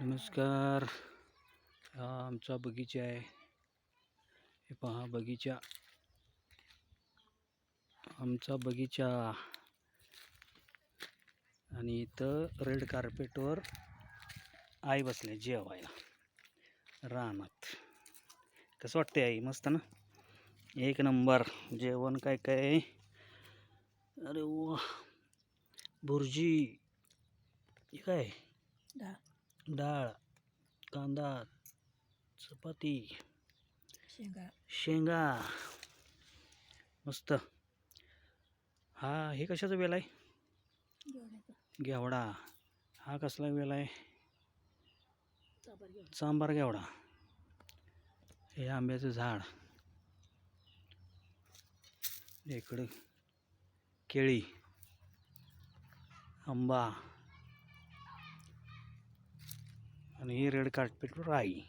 नमस्कार. हा आमचा बगीचा आहे. हे पहा बगीचा. आमचा बगीचा. आणि इथं रेड कार्पेटवर आई बसले जेवायला. रानात. कसं वाटते आई? मस्त ना? एक नंबर. जेवण काय काय? अरे वा. भुर्जी. हे काय? डाळ कांदा चपाती शेंगा. शेंगा. मस्त. हा हे कशाचा वेल आहे? घेवडा. हा कसला वेल आहे? सांबार घेवडा. हे आंब्याचं झाड. इकडं केळी. आंबा. आणि ही रेड कार्पेटवर आई